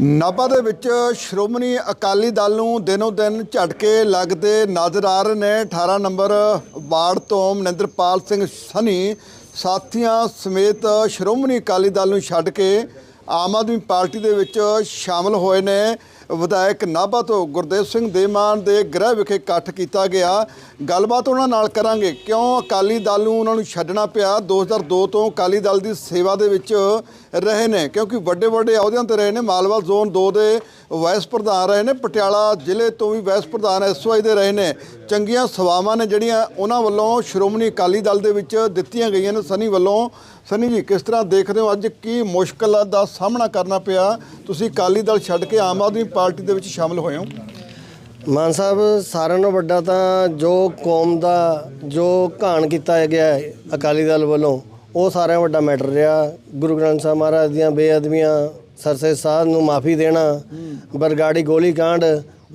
ਨਾਭਾ ਦੇ ਵਿੱਚ ਸ਼੍ਰੋਮਣੀ ਅਕਾਲੀ ਦਲ ਨੂੰ ਦਿਨੋ ਦਿਨ ਝਟਕੇ ਲੱਗਦੇ ਨਜ਼ਰ ਆ ਰਹੇ ਨੇ। 18 ਨੰਬਰ ਵਾਰਡ ਤੋਂ ਮਨਿੰਦਰਪਾਲ ਸਿੰਘ ਸਨੀ ਸਾਥੀਆਂ ਸਮੇਤ ਸ਼੍ਰੋਮਣੀ ਅਕਾਲੀ ਦਲ ਨੂੰ ਛੱਡ ਕੇ ਆਮ ਆਦਮੀ ਪਾਰਟੀ ਦੇ ਵਿੱਚ ਸ਼ਾਮਲ ਹੋਏ ਨੇ। ਵਿਧਾਇਕ ਨਾਭਾ ਤੋਂ ਗੁਰਦੇਵ ਸਿੰਘ ਦੇਮਾਨ ਦੇ ਗ੍ਰਹਿ ਵਿਖੇ ਇਕੱਠ ਕੀਤਾ ਗਿਆ। ਗੱਲਬਾਤ ਉਹਨਾਂ ਨਾਲ ਕਰਾਂਗੇ। ਕਿਉਂ ਅਕਾਲੀ ਦਲ ਨੂੰ ਉਹਨਾਂ ਨੂੰ ਛੱਡਣਾ ਪਿਆ? 2002 ਤੋਂ ਅਕਾਲੀ ਦਲ ਦੀ ਸੇਵਾ ਦੇ ਵਿੱਚ ਰਹੇ ਨੇ, ਕਿਉਂਕਿ ਵੱਡੇ ਵੱਡੇ ਅਹੁਦਿਆਂ ਤੇ ਰਹੇ ਨੇ। ਮਾਲਵਾ ਜ਼ੋਨ 2 ਦੇ ਵਾਈਸ ਪ੍ਰਧਾਨ ਰਹੇ ਨੇ। ਪਟਿਆਲਾ ਜ਼ਿਲ੍ਹੇ ਤੋਂ ਵੀ ਵਾਈਸ ਪ੍ਰਧਾਨ ਐਸਵਾਈ ਦੇ ਰਹੇ ਨੇ। ਚੰਗੀਆਂ ਸੇਵਾਵਾਂ ਨੇ ਜਿਹੜੀਆਂ ਉਹਨਾਂ ਵੱਲੋਂ ਸ਼੍ਰੋਮਣੀ ਅਕਾਲੀ ਦਲ ਦੇ ਵਿੱਚ ਦਿੱਤੀਆਂ ਗਈਆਂ ਨੇ। ਸਨੀ ਵੱਲੋਂ ਸਨੀ ਜੀ ਕਿਸ ਤਰ੍ਹਾਂ ਦੇਖਦੇ ਹੋ? ਅੱਜ ਕੀ ਮੁਸ਼ਕਲਾਂ ਦਾ ਸਾਹਮਣਾ ਕਰਨਾ ਪਿਆ? ਤੁਸੀਂ ਅਕਾਲੀ ਦਲ ਛੱਡ ਕੇ ਆਮ ਆਦਮੀ ਪਾਰਟੀ ਦੇ ਵਿੱਚ ਸ਼ਾਮਲ ਹੋਏ ਹੋ। ਮਾਨ ਸਾਹਿਬ ਸਾਰਿਆਂ ਨਾਲੋਂ ਵੱਡਾ ਤਾਂ ਜੋ ਕੌਮ ਦਾ ਜੋ ਘਾਣ ਕੀਤਾ ਗਿਆ ਹੈ ਅਕਾਲੀ ਦਲ ਵੱਲੋਂ ਉਹ ਸਾਰਿਆਂ ਵੱਡਾ ਮੈਟਰ ਰਿਹਾ। ਗੁਰੂ ਗ੍ਰੰਥ ਸਾਹਿਬ ਮਹਾਰਾਜ ਦੀਆਂ ਬੇਅਦਬੀਆਂ ਸਰਸੇ ਸਾਹਿਬ ਨੂੰ ਮਾਫੀ ਦੇਣਾ ਬਰਗਾੜੀ ਗੋਲੀ ਕਾਂਡ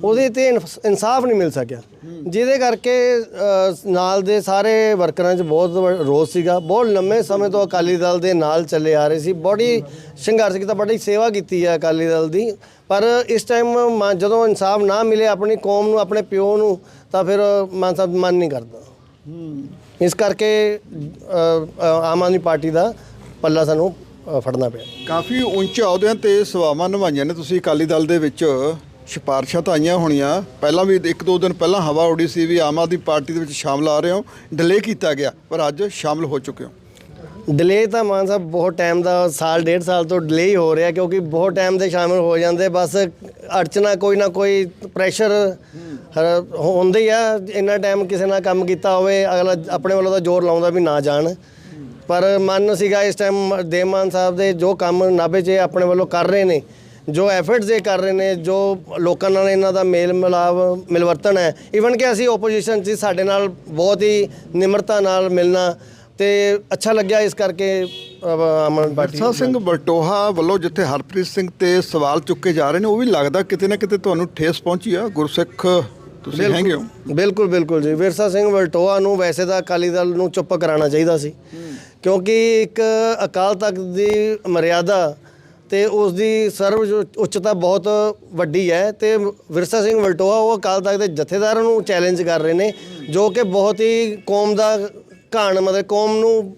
ਉਹਦੇ ਤੇ ਇਨਫ- ਇਨਸਾਫ ਨਹੀਂ ਮਿਲ ਸਕਿਆ। ਜਿਹਦੇ ਕਰਕੇ ਅ, ਨਾਲ ਦੇ ਸਾਰੇ ਵਰਕਰਾਂ 'ਚ ਬਹੁਤ ਵ- ਰੋਸ ਸੀਗਾ। ਬਹੁਤ ਲੰਮੇ ਸਮੇਂ ਤੋਂ ਅਕਾਲੀ ਦਲ ਦੇ ਨਾਲ ਚੱਲੇ ਆ ਰਹੇ ਸੀ। ਬੜੀ ਸੰਘਰਸ਼ ਕੀਤਾ ਬੜੀ ਸੇਵਾ ਕੀਤੀ ਹੈ ਅਕਾਲੀ ਦਲ ਦੀ। ਪਰ ਇਸ ਟਾਈਮ ਜਦੋਂ ਇਨਸਾਫ ਨਾ ਮਿਲੇ ਆਪਣੀ ਕੌਮ ਨੂੰ ਆਪਣੇ ਪਿਓ ਨੂੰ ਤਾਂ ਫਿਰ ਮਾਨ ਸਾਹਿਬ ਮਨ ਨਹੀਂ ਕਰਦਾ। ਇਸ ਕਰਕੇ ਅ, ਅ, ਆਮ ਆਦਮੀ ਪਾਰਟੀ ਦਾ ਪੱਲਾ ਸਾਨੂੰ ਅ, ਫੜਨਾ ਪਿਆ। ਕਾਫੀ ਉੱਚੇ ਅਹੁਦਿਆਂ ਤੇ ਸੇਵਾਵਾਂ ਨਿਭਾਈਆਂ ਨੇ ਤੁਸੀਂ ਅਕਾਲੀ ਦਲ ਦੇ ਵਿੱਚ। ਸਿਫਾਰਸ਼ਾਂ ਤਾਂ ਆਈਆਂ ਹੋਣੀਆਂ। ਪਹਿਲਾਂ ਵੀ ਇੱਕ ਦੋ ਦਿਨ ਪਹਿਲਾਂ ਹਵਾ ਉੱਡੀ ਸੀ ਵੀ ਆਮ ਆਦਮੀ ਪਾਰਟੀ ਦੇ ਵਿੱਚ ਸ਼ਾਮਲ ਆ ਰਹੇ ਹੋ। ਡਿਲੇ ਕੀਤਾ ਗਿਆ, ਪਰ ਅੱਜ ਸ਼ਾਮਲ ਹੋ ਚੁੱਕੇ ਹੋ। ਡਿਲੇ ਤਾਂ ਮਾਨ ਸਾਹਿਬ ਬਹੁਤ ਟਾਈਮ ਦਾ ਸਾਲ, ਡੇਢ ਸਾਲ ਤੋਂ ਡਿਲੇ ਹੀ ਹੋ ਰਿਹਾ ਕਿਉਂਕਿ ਬਹੁਤ ਟਾਈਮ ਦੇ ਸ਼ਾਮਿਲ ਹੋ ਜਾਂਦੇ, ਬਸ ਅੜਚਨਾ ਕੋਈ ਨਾ ਕੋਈ ਪ੍ਰੈਸ਼ਰ ਹੁੰਦੇ ਹੀ ਆ, ਇੰਨਾ ਟਾਈਮ ਕਿਸੇ ਨਾਲ ਕੰਮ ਕੀਤਾ ਹੋਵੇ, ਅਗਲਾ ਆਪਣੇ ਵੱਲੋਂ ਤਾਂ ਜ਼ੋਰ ਲਾਉਂਦਾ ਵੀ ਨਾ ਜਾਣ। ਪਰ ਮਨ ਸੀਗਾ ਇਸ ਟਾਈਮ ਦੇਮਾਨ ਸਾਹਿਬ ਦੇ ਜੋ ਕੰਮ ਨਾਭੇ 'ਚ ਆਪਣੇ ਵੱਲੋਂ ਕਰ ਰਹੇ ਨੇ ਜੋ ਐਫਰਟਸ ਇਹ ਕਰ ਰਹੇ ਨੇ ਜੋ ਲੋਕਾਂ ਨਾਲ ਇਹਨਾਂ ਦਾ ਮੇਲ ਮਿਲਾਪ ਮਿਲਵਰਤਨ ਹੈ ਇਵਨ ਕਿ ਅਸੀਂ ਆਪੋਜੀਸ਼ਨ 'ਚ ਸਾਡੇ ਨਾਲ ਬਹੁਤ ਹੀ ਨਿਮਰਤਾ ਨਾਲ ਮਿਲਣਾ ਤੇ ਅੱਛਾ ਲੱਗਿਆ ਇਸ ਕਰਕੇ ਪਾਰਟੀ ਬਰਸਾ ਸਿੰਘ ਬਲਟੋਹਾ ਵੱਲੋਂ ਜਿੱਥੇ ਹਰਪ੍ਰੀਤ ਸਿੰਘ ਤੇ ਸਵਾਲ ਚੁੱਕੇ ਜਾ ਰਹੇ ਨੇ ਉਹ ਵੀ ਲੱਗਦਾ ਕਿਤੇ ਨਾ ਕਿਤੇ ਤੁਹਾਨੂੰ ਠੇਸ ਪਹੁੰਚੀ ਆ? ਗੁਰਸਿੱਖ ਤੁਸੀਂ ਹੈਗੇ ਹੋ? ਬਿਲਕੁਲ ਬਿਲਕੁਲ ਜੀ। ਵਿਰਸਾ ਸਿੰਘ ਵਲਟੋਆ ਨੂੰ ਵੈਸੇ ਤਾਂ ਅਕਾਲੀ ਦਲ ਨੂੰ ਚੁੱਪ ਕਰਾਉਣਾ ਚਾਹੀਦਾ ਸੀ ਕਿਉਂਕਿ ਇੱਕ ਅਕਾਲ ਤਖਤ ਦੀ ਮਰਿਆਦਾ ਤੇ ਉਸ ਦੀ ਸਰਵ ਉੱਚਤਾ ਬਹੁਤ ਵੱਡੀ ਹੈ ਤੇ ਵਿਰਸਾ ਸਿੰਘ ਵਲਟੋਆ ਉਹ ਅਕਾਲ ਤਖਤ ਦੇ ਜਥੇਦਾਰਾਂ ਨੂੰ ਚੈਲੰਜ ਕਰ ਰਹੇ ਨੇ, ਜੋ ਕਿ ਬਹੁਤ ਹੀ ਕੌਮ ਦਾ ਘਾਣ, ਮਤਲਬ ਕੌਮ ਨੂੰ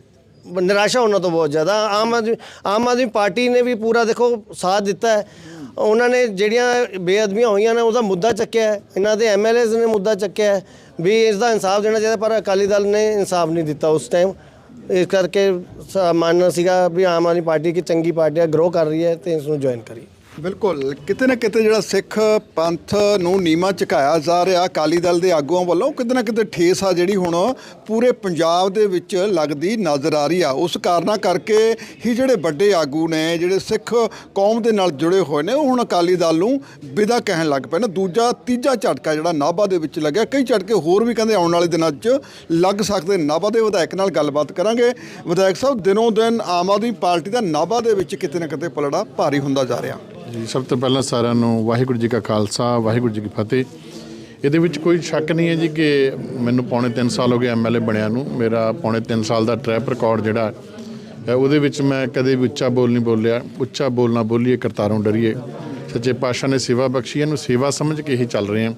ਨਿਰਾਸ਼ਾ ਉਹਨਾਂ ਤੋਂ ਬਹੁਤ ਜ਼ਿਆਦਾ। ਆਮ ਆਦਮੀ ਆਮ ਆਦਮੀ ਪਾਰਟੀ ਨੇ ਵੀ ਪੂਰਾ ਦੇਖੋ ਸਾਥ ਦਿੱਤਾ ਹੈ। ਉਹਨਾਂ ਨੇ ਜਿਹੜੀਆਂ ਬੇਅਦਬੀਆਂ ਹੋਈਆਂ ਨੇ, ਉਹਦਾ ਮੁੱਦਾ ਚੱਕਿਆ ਹੈ। ਇਹਨਾਂ ਦੇ ਐਮਐਲਏਜ਼ ਨੇ ਮੁੱਦਾ ਚੱਕਿਆ ਹੈ। ਵੀ ਇਸ ਦਾ ਇਨਸਾਫ ਦੇਣਾ ਚਾਹੀਦਾ, ਪਰ ਅਕਾਲੀ ਦਲ ਨੇ ਇਨਸਾਫ ਨਹੀਂ ਦਿੱਤਾ ਉਸ ਟਾਈਮ ਇਸ ਕਰਕੇ ਸ- ਮਨ ਸੀਗਾ ਵੀ ਆਮ ਆਦਮੀ ਪਾਰਟੀ ਕੀ ਚੰਗੀ ਪਾਰਟੀ ਹੈ ਗਰੋ ਕਰ ਰਹੀ ਹੈ ਤੇ ਇਸ ਨੂੰ ਜੁਆਇਨ ਕਰੀਏ। ਬਿਲਕੁਲ। ਕਿਤੇ ਨਾ ਕਿਤੇ ਜਿਹੜਾ ਸਿੱਖ ਪੰਥ ਨੂੰ ਨੀਮਾ ਝੁਕਾਇਆ ਜਾ ਰਿਹਾ, ਅਕਾਲੀ ਦਲ ਦੇ ਆਗੂਆਂ ਵੱਲੋਂ ਕਿਤੇ ਨਾ ਕਿਤੇ ਠੇਸ ਆ ਜਿਹੜੀ ਹੁਣ ਪੂਰੇ ਪੰਜਾਬ ਦੇ ਵਿੱਚ ਲੱਗਦੀ ਨਜ਼ਰ ਆ ਰਹੀ ਆ। ਉਸ ਕਾਰਨਾਂ ਕਰਕੇ ਹੀ ਜਿਹੜੇ ਵੱਡੇ ਆਗੂ ਨੇ, ਜਿਹੜੇ ਸਿੱਖ ਕੌਮ ਦੇ ਨਾਲ ਜੁੜੇ ਹੋਏ ਨੇ, ਉਹ ਹੁਣ ਅਕਾਲੀ ਦਲ ਨੂੰ ਵਿਦਾ ਕਹਿਣ ਲੱਗ ਪਏ ਨੇ। ਦੂਜਾ, ਤੀਜਾ ਝਟਕਾ ਜਿਹੜਾ ਨਾਭਾ ਦੇ ਵਿੱਚ ਲੱਗਿਆ, ਕਈ ਝਟਕੇ ਹੋਰ ਵੀ ਕਹਿੰਦੇ ਆਉਣ ਵਾਲੇ ਦਿਨਾਂ 'ਚ ਲੱਗ ਸਕਦੇ ਨਾਭਾ ਦੇ ਵਿਧਾਇਕ ਨਾਲ ਗੱਲਬਾਤ ਕਰਾਂਗੇ। ਵਿਧਾਇਕ ਸਾਹਿਬ, ਦਿਨੋਂ ਦਿਨ ਆਮ ਆਦਮੀ ਪਾਰਟੀ ਦਾ ਨਾਭਾ ਦੇ ਵਿੱਚ ਕਿਤੇ ਨਾ ਕਿਤੇ ਪਲੜਾ ਭਾਰੀ ਹੁੰਦਾ ਜਾ ਰਿਹਾ। ਜੀ, ਸਭ ਤੋਂ ਪਹਿਲਾਂ ਸਾਰਿਆਂ ਨੂੰ ਵਾਹਿਗੁਰੂ ਜੀ ਕਾ ਖਾਲਸਾ, ਵਾਹਿਗੁਰੂ ਜੀ ਕੀ ਫਤਿਹ। ਇਹਦੇ ਵਿੱਚ ਕੋਈ ਸ਼ੱਕ ਨਹੀਂ ਹੈ ਜੀ ਕਿ ਮੈਨੂੰ ਪੌਣੇ 3 ਸਾਲ ਹੋ ਗਏ ਐਮਐਲਏ ਬਣਿਆ ਨੂੰ। ਮੇਰਾ ਪੌਣੇ 3 ਸਾਲ ਦਾ ਟਰੈਪ ਰਿਕਾਰਡ ਜਿਹੜਾ ਹੈ, ਉਹਦੇ ਵਿੱਚ ਮੈਂ ਕਦੇ ਵੀ ਉੱਚਾ ਬੋਲ ਨਹੀਂ ਬੋਲਿਆ। ਉੱਚਾ ਬੋਲਣਾ ਬੋਲੀਏ, ਕਰਤਾਰੋਂ ਡਰੀਏ। ਸੱਚੇ ਪਾਤਸ਼ਾਹ ਨੇ ਸੇਵਾ ਬਖਸ਼ੀ, ਇਹਨੂੰ ਸੇਵਾ ਸਮਝ ਕੇ ਹੀ ਚੱਲ ਰਹੇ ਹਾਂ।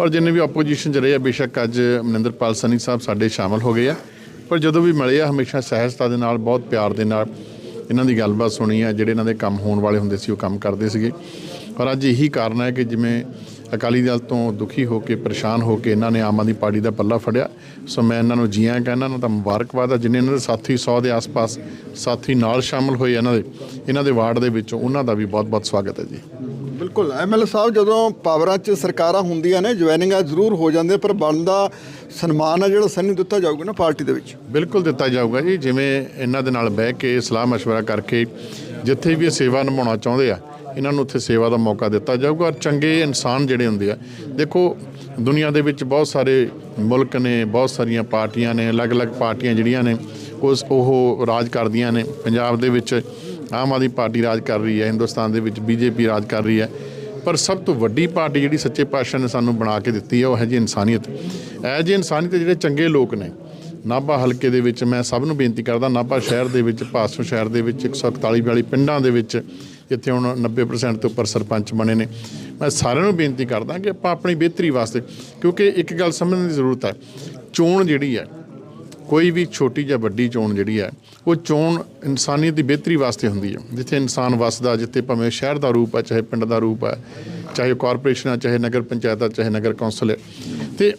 ਔਰ ਜਿੰਨੇ ਵੀ ਆਪੋਜੀਸ਼ਨ 'ਚ ਰਹੇ ਆ, ਬੇਸ਼ੱਕ ਅੱਜ ਮਨਿੰਦਰਪਾਲ ਸਨੀ ਸਾਹਿਬ ਸਾਡੇ ਸ਼ਾਮਲ ਹੋ ਗਏ ਆ। ਪਰ ਜਦੋਂ ਵੀ ਮਿਲੇ ਆ, ਹਮੇਸ਼ਾ ਸਹਿਜਤਾ ਦੇ ਨਾਲ, ਬਹੁਤ ਪਿਆਰ ਦੇ ਨਾਲ ਇਹਨਾਂ ਦੀ ਗੱਲਬਾਤ ਸੁਣੀ ਆ, ਜਿਹੜੇ ਇਹਨਾਂ ਦੇ ਕੰਮ ਹੋਣ ਵਾਲੇ ਹੁੰਦੇ ਸੀ, ਉਹ ਕੰਮ ਕਰਦੇ ਸੀਗੇ। ਔਰ ਅੱਜ ਇਹੀ ਕਾਰਨ ਹੈ ਕਿ ਜਿਵੇਂ ਅਕਾਲੀ ਦਲ ਤੋਂ ਦੁਖੀ ਹੋ ਕੇ, ਪਰੇਸ਼ਾਨ ਹੋ ਕੇ ਇਹਨਾਂ ਨੇ ਆਮ ਆਦਮੀ ਪਾਰਟੀ ਦਾ ਪੱਲਾ ਫੜਿਆ। ਸੋ ਮੈਂ ਇਹਨਾਂ ਨੂੰ ਜੀਆਂ ਕਹਿੰਦਾ ਇਹਨਾਂ ਨੂੰ ਤਾਂ ਮੁਬਾਰਕਬਾਦ ਆ, ਜਿੰਨੇ ਇਹਨਾਂ ਦੇ ਸਾਥੀ 100 ਦੇ ਆਸ-ਪਾਸ ਸਾਥੀ ਨਾਲ ਸ਼ਾਮਲ ਹੋਏ ਇਹਨਾਂ ਦੇ ਇਹਨਾਂ ਦੇ ਵਾਰਡ ਦੇ ਵਿੱਚੋਂ, ਉਹਨਾਂ ਦਾ ਵੀ ਬਹੁਤ-ਬਹੁਤ ਸਵਾਗਤ ਹੈ ਜੀ। ਬਿਲਕੁਲ ਐਮਐਲ ਸਾਹਿਬ ਜਦੋਂ ਪਾਵਰਾਂ 'ਚ ਸਰਕਾਰਾਂ ਹੁੰਦੀਆਂ ਨੇ ਜੁਆਇਨਿੰਗਾਂ ਜ਼ਰੂਰ ਹੋ ਜਾਂਦੇ ਪਰ ਬਣਦਾ ਸਨਮਾਨ ਆ ਜਿਹੜਾ ਸਾਨੂੰ ਦਿੱਤਾ ਜਾਊਗਾ ਨਾ ਪਾਰਟੀ ਦੇ ਵਿੱਚ ਬਿਲਕੁਲ ਦਿੱਤਾ ਜਾਊਗਾ ਜੀ ਜਿਵੇਂ ਇਹਨਾਂ ਦੇ ਨਾਲ ਬਹਿ ਕੇ ਸਲਾਹ مشورہ ਕਰਕੇ ਜਿੱਥੇ ਵੀ ਇਹ ਸੇਵਾ ਨਿਭਾਉਣਾ ਚਾਹੁੰਦੇ ਆ ਇਹਨਾਂ ਨੂੰ ਉੱਥੇ ਸੇਵਾ ਦਾ ਮੌਕਾ ਦਿੱਤਾ ਜਾਊਗਾ ਔਰ ਚੰਗੇ ਇਨਸਾਨ ਜਿਹੜੇ ਹੁੰਦੇ ਆ ਦੇਖੋ ਦੁਨੀਆ ਦੇ ਵਿੱਚ ਬਹੁਤ ਸਾਰੇ ਮੁਲਕ ਨੇ ਬਹੁਤ ਸਾਰੀਆਂ ਪਾਰਟੀਆਂ ਨੇ ਅਲੱਗ-ਅਲੱਗ ਪਾਰਟੀਆਂ ਜਿਹੜੀਆਂ ਨੇ ਉਸ ਉਹ ਰਾਜ ਕਰਦੀਆਂ ਨੇ ਪੰਜਾਬ ਦੇ ਵਿੱਚ ਆਮ ਆਦਮੀ ਪਾਰਟੀ ਰਾਜ ਕਰ ਰਹੀ ਹੈ, ਹਿੰਦੁਸਤਾਨ ਦੇ ਵਿੱਚ ਬੀਜੇਪੀ ਰਾਜ ਕਰ ਰਹੀ ਹੈ। ਪਰ ਸਭ ਤੋਂ ਵੱਡੀ ਪਾਰਟੀ ਜਿਹੜੀ ਸੱਚੇ ਪਾਤਸ਼ਾਹ ਨੇ ਸਾਨੂੰ ਬਣਾ ਕੇ ਦਿੱਤੀ ਹੈ, ਉਹ ਹੈ ਜੀ ਇਨਸਾਨੀਅਤ। ਇਹ ਜੀ ਇਨਸਾਨੀਅਤ ਜਿਹੜੇ ਚੰਗੇ ਲੋਕ ਨੇ, ਨਾਭਾ ਹਲਕੇ ਦੇ ਵਿੱਚ ਮੈਂ ਸਭ ਨੂੰ ਬੇਨਤੀ ਕਰਦਾ, ਨਾਭਾ ਸ਼ਹਿਰ ਦੇ ਵਿੱਚ ਪਾਸੋਂ ਸ਼ਹਿਰ ਦੇ ਵਿੱਚ 141 42 ਪਿੰਡਾਂ ਦੇ ਵਿੱਚ, ਜਿੱਥੇ ਹੁਣ 90% ਤੋਂ ਉੱਪਰ ਸਰਪੰਚ ਬਣੇ ਨੇ। ਮੈਂ ਸਾਰਿਆਂ ਨੂੰ ਬੇਨਤੀ ਕਰਦਾ ਕਿ ਆਪਾਂ ਆਪਣੀ ਬਿਹਤਰੀ ਵਾਸਤੇ, ਕਿਉਂਕਿ ਇੱਕ ਗੱਲ ਸਮਝਣ ਦੀ ਜ਼ਰੂਰਤ ਹੈ, ਚੋਣ ਜਿਹੜੀ ਹੈ ਕੋਈ ਵੀ ਛੋਟੀ ਜਾਂ ਵੱਡੀ ਚੋਣ ਜਿਹੜੀ ਹੈ, ਉਹ ਚੋਣ ਇਨਸਾਨੀਅਤ ਦੀ ਬਿਹਤਰੀ ਵਾਸਤੇ ਹੁੰਦੀ ਹੈ। ਜਿੱਥੇ ਇਨਸਾਨ ਵੱਸਦਾ, ਜਿੱਥੇ ਭਾਵੇਂ ਸ਼ਹਿਰ ਦਾ ਰੂਪ ਹੈ, ਚਾਹੇ ਪਿੰਡ ਦਾ ਰੂਪ ਹੈ, ਚਾਹੇ ਕਾਰਪੋਰੇਸ਼ਨ ਹੈ, ਚਾਹੇ ਨਗਰ ਪੰਚਾਇਤ ਹੈ, ਚਾਹੇ ਨਗਰ ਕੌਂਸਲ ਹੈ। ਤੇ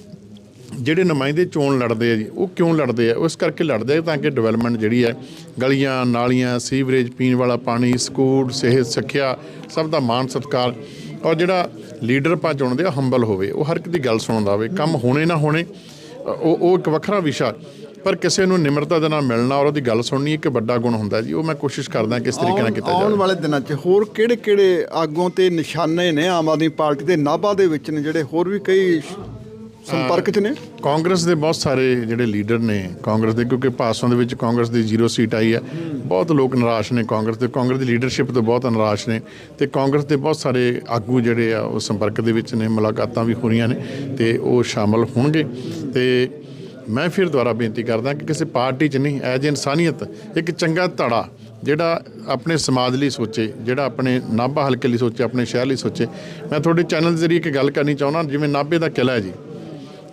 ਜਿਹੜੇ ਨੁਮਾਇੰਦੇ ਚੋਣ ਲੜਦੇ ਆ ਜੀ, ਉਹ ਕਿਉਂ ਲੜਦੇ ਆ? ਉਸ ਕਰਕੇ ਲੜਦੇ ਆ ਤਾਂ ਕਿ ਡਿਵੈਲਪਮੈਂਟ ਜਿਹੜੀ ਹੈ, ਗਲੀਆਂ, ਨਾਲੀਆਂ ਸੀਵਰੇਜ ਪੀਣ ਵਾਲਾ ਪਾਣੀ ਸਕੂਲ ਸਿਹਤ, ਸਿੱਖਿਆ, ਸਭ ਦਾ ਮਾਣ ਸਤਿਕਾਰ ਔਰ ਜਿਹੜਾ ਲੀਡਰ ਆਪਾਂ ਚੁਣਦੇ ਆ ਹੰਬਲ ਹੋਵੇ। ਉਹ ਹਰ ਇੱਕ ਦੀ ਗੱਲ ਸੁਣਦਾ ਹੋਵੇ। ਕੰਮ ਹੋਣੇ ਨਾ ਹੋਣੇ, ਉਹ ਉਹ ਇੱਕ ਵੱਖਰਾ ਵਿਸ਼ਾ। ਪਰ ਕਿਸੇ ਨੂੰ ਨਿਮਰਤਾ ਦੇ ਨਾਲ ਮਿਲਣਾ ਔਰ ਉਹਦੀ ਗੱਲ ਸੁਣਨੀ ਇੱਕ ਵੱਡਾ ਗੁਣ ਹੁੰਦਾ ਜੀ ਉਹ ਮੈਂ ਕੋਸ਼ਿਸ਼ ਕਰਦਾ ਕਿਸ ਤਰੀਕੇ ਨਾਲ ਕੀਤਾ ਆਉਣ ਜਾਵੇ ਵਾਲੇ ਦਿਨਾਂ 'ਚ ਹੋਰ ਕਿਹੜੇ ਕਿਹੜੇ ਆਗੂਆਂ ਤੇ ਨਿਸ਼ਾਨੇ ਨੇ ਆਮ ਆਦਮੀ ਪਾਰਟੀ ਦੇ ਨਾਭਾ ਦੇ ਵਿੱਚ ਨੇ ਜਿਹੜੇ ਹੋਰ ਵੀ ਕਈ ਸੰਪਰਕ 'ਚ ਨੇ? ਕਾਂਗਰਸ ਦੇ ਬਹੁਤ ਸਾਰੇ ਜਿਹੜੇ ਲੀਡਰ ਨੇ ਕਾਂਗਰਸ ਦੇ ਕਿਉਂਕਿ ਭਾਸੋਂ ਦੇ ਵਿੱਚ ਕਾਂਗਰਸ ਦੀ ਜ਼ੀਰੋ ਸੀਟ ਆਈ ਹੈ। ਬਹੁਤ ਲੋਕ ਨਿਰਾਸ਼ ਨੇ ਕਾਂਗਰਸ ਦੇ ਕਾਂਗਰਸ ਦੀ ਲੀਡਰਸ਼ਿਪ ਤੋਂ ਬਹੁਤ ਨਿਰਾਸ਼ ਨੇ ਤੇ ਕਾਂਗਰਸ ਦੇ ਬਹੁਤ ਸਾਰੇ ਆਗੂ ਜਿਹੜੇ ਆ ਉਹ ਸੰਪਰਕ ਦੇ ਵਿੱਚ ਨੇ ਮੁਲਾਕਾਤਾਂ ਵੀ ਹੋ ਰਹੀਆਂ ਨੇ ਤੇ ਉਹ ਸ਼ਾਮਲ ਹੋਣਗੇ ਤੇ ਮੈਂ ਫਿਰ ਦੁਬਾਰਾ ਬੇਨਤੀ ਕਰਦਾ ਕਿ ਕਿਸੇ ਪਾਰਟੀ 'ਚ ਨਹੀਂ ਐਜ ਇਨਸਾਨੀਅਤ, ਇੱਕ ਚੰਗਾ ਧੜਾ ਜਿਹੜਾ ਆਪਣੇ ਸਮਾਜ ਲਈ ਸੋਚੇ, ਜਿਹੜਾ ਆਪਣੇ ਨਾਭਾ ਹਲਕੇ ਲਈ ਸੋਚੇ, ਆਪਣੇ ਸ਼ਹਿਰ ਲਈ ਸੋਚੇ, ਮੈਂ ਤੁਹਾਡੇ ਚੈਨਲ ਜ਼ਰੀਏ ਇੱਕ ਗੱਲ ਕਰਨੀ ਚਾਹੁੰਦਾ, ਜਿਵੇਂ ਨਾਭੇ ਦਾ ਕਿਲਾ ਹੈ ਜੀ।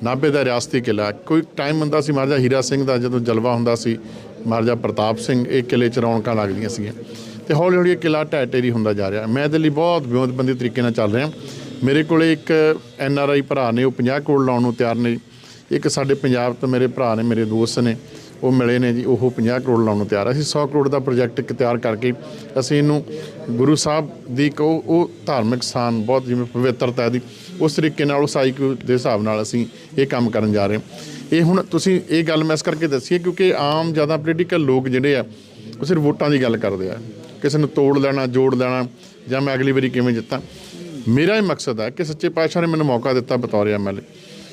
ਨਾਭੇ ਦਾ ਰਿਆਸਤੀ ਕਿਲਾ ਕੋਈ ਟਾਈਮ ਹੁੰਦਾ ਸੀ ਮਹਾਰਾਜਾ ਹੀਰਾ ਸਿੰਘ ਦਾ, ਜਦੋਂ ਜਲਵਾ ਹੁੰਦਾ ਸੀ, ਮਹਾਰਾਜਾ ਪ੍ਰਤਾਪ ਸਿੰਘ ਇਹ ਕਿਲੇ 'ਚ ਰੌਣਕਾਂ ਲੱਗਦੀਆਂ ਸੀਗੀਆਂ। ਤੇ ਹੌਲੀ ਹੌਲੀ ਇਹ ਕਿਲਾ ਢਹਿ ਢੇਰੀ ਹੁੰਦਾ ਜਾ ਰਿਹਾ। ਮੈਂ ਇਹਦੇ ਲਈ ਬਹੁਤ ਵਿਉਂਤਬੰਦੀ ਤਰੀਕੇ ਨਾਲ ਚੱਲ ਰਿਹਾ। ਮੇਰੇ ਕੋਲੇ ਇੱਕ ਐਨ ਆਰ ਆਈ ਭਰਾ ਨੇ, ਉਹ 50 ਕਰੋੜ ਲਾਉਣ ਨੂੰ ਤਿਆਰ ਨੇ। ਇੱਕ ਸਾਡੇ ਪੰਜਾਬ ਤੋਂ ਮੇਰੇ ਭਰਾ ਨੇ, ਮੇਰੇ ਦੋਸਤ ਨੇ, ਉਹ ਮਿਲੇ ਨੇ ਜੀ, ਉਹ 50 ਕਰੋੜ ਲਾਉਣ ਨੂੰ ਤਿਆਰ ਅਸੀਂ 100 ਕਰੋੜ ਦਾ ਪ੍ਰੋਜੈਕਟ ਤਿਆਰ ਕਰਕੇ ਅਸੀਂ ਇਹਨੂੰ ਗੁਰੂ ਸਾਹਿਬ ਦੀ ਇੱਕ ਉਹ ਧਾਰਮਿਕ ਸਥਾਨ ਬਹੁਤ ਜਿਵੇਂ ਪਵਿੱਤਰਤਾ ਦੀ, ਉਸ ਤਰੀਕੇ ਨਾਲ, ਉਸ ਆਈਕਿਊ ਦੇ ਹਿਸਾਬ ਨਾਲ ਅਸੀਂ ਇਹ ਕੰਮ ਕਰਨ ਜਾ ਰਹੇ ਹਾਂ। ਇਹ ਹੁਣ ਤੁਸੀਂ ਇਹ ਗੱਲ ਮੈਂ ਇਸ ਕਰਕੇ ਦੱਸੀ ਕਿਉਂਕਿ ਆਮ ਜ਼ਿਆਦਾ ਪੋਲੀਟੀਕਲ ਲੋਕ ਜਿਹੜੇ ਆ, ਉਹ ਸਿਰਫ ਵੋਟਾਂ ਦੀ ਗੱਲ ਕਰਦੇ ਆ। ਕਿਸੇ ਨੂੰ ਤੋੜ ਲੈਣਾ, ਜੋੜ ਲੈਣਾ, ਜਾਂ ਮੈਂ ਅਗਲੀ ਵਾਰੀ ਕਿਵੇਂ ਜਿੱਤਾਂ। ਮੇਰਾ ਇਹ ਮਕਸਦ ਹੈ ਕਿ ਸੱਚੇ ਪਾਤਸ਼ਾਹ ਨੇ ਮੈਨੂੰ ਮੌਕਾ ਦਿੱਤਾ ਬਤੌਰ ਐਮਐਲਏ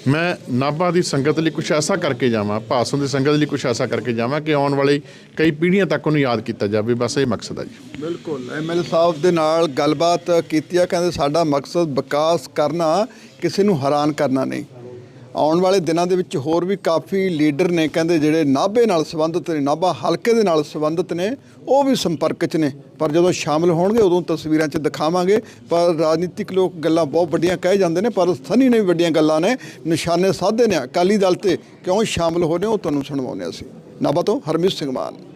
ਮੈਂ ਨਾਭਾ ਦੀ ਸੰਗਤ ਲਈ ਕੁਝ ਐਸਾ ਕਰਕੇ ਜਾਵਾਂ, ਭਾਸੋਂ ਦੀ ਸੰਗਤ ਲਈ ਕੁਝ ਐਸਾ ਕਰਕੇ ਜਾਵਾਂ ਕਿ ਆਉਣ ਵਾਲੀ ਕਈ ਪੀੜ੍ਹੀਆਂ ਤੱਕ ਉਹਨੂੰ ਯਾਦ ਕੀਤਾ ਜਾਵੇ। ਬਸ ਇਹ ਮਕਸਦ ਹੈ ਜੀ। ਬਿਲਕੁਲ ਐਮਐਲ ਸਾਹਿਬ ਦੇ ਨਾਲ ਗੱਲਬਾਤ ਕੀਤੀ ਆ, ਕਹਿੰਦੇ ਸਾਡਾ ਮਕਸਦ ਵਿਕਾਸ ਕਰਨਾ, ਕਿਸੇ ਨੂੰ ਹੈਰਾਨ ਕਰਨਾ ਨਹੀਂ। ਆਉਣ ਵਾਲੇ ਦਿਨਾਂ ਦੇ ਵਿੱਚ ਹੋਰ ਵੀ ਕਾਫੀ ਲੀਡਰ ਨੇ ਕਹਿੰਦੇ ਜਿਹੜੇ ਨਾਭੇ ਨਾਲ ਸੰਬੰਧਿਤ ਨੇ, ਨਾਭਾ ਹਲਕੇ ਦੇ ਨਾਲ ਸੰਬੰਧਿਤ ਨੇ, ਉਹ ਵੀ ਸੰਪਰਕ 'ਚ ਨੇ। ਪਰ ਜਦੋਂ ਸ਼ਾਮਲ ਹੋਣਗੇ, ਉਦੋਂ ਤਸਵੀਰਾਂ 'ਚ ਦਿਖਾਵਾਂਗੇ। ਪਰ ਰਾਜਨੀਤਿਕ ਲੋਕ ਗੱਲਾਂ ਬਹੁਤ ਵੱਡੀਆਂ ਕਹਿ ਜਾਂਦੇ ਨੇ, ਪਰ ਸਨੀ ਨੇ ਵੀ ਵੱਡੀਆਂ ਗੱਲਾਂ ਨੇ। ਨਿਸ਼ਾਨੇ ਸਾਧੇ ਨੇ। ਅਕਾਲੀ ਦਲ ਤੇ ਕਿਉਂ ਸ਼ਾਮਲ ਹੋ ਰਹੇ ਹੋ? ਉਹ ਤੁਹਾਨੂੰ ਸੁਣਵਾਉਂਦੇ ਅਸੀਂ। ਨਾਭਾ ਤੋਂ ਹਰਮੀਤ ਸਿੰਘ ਮਾਨ।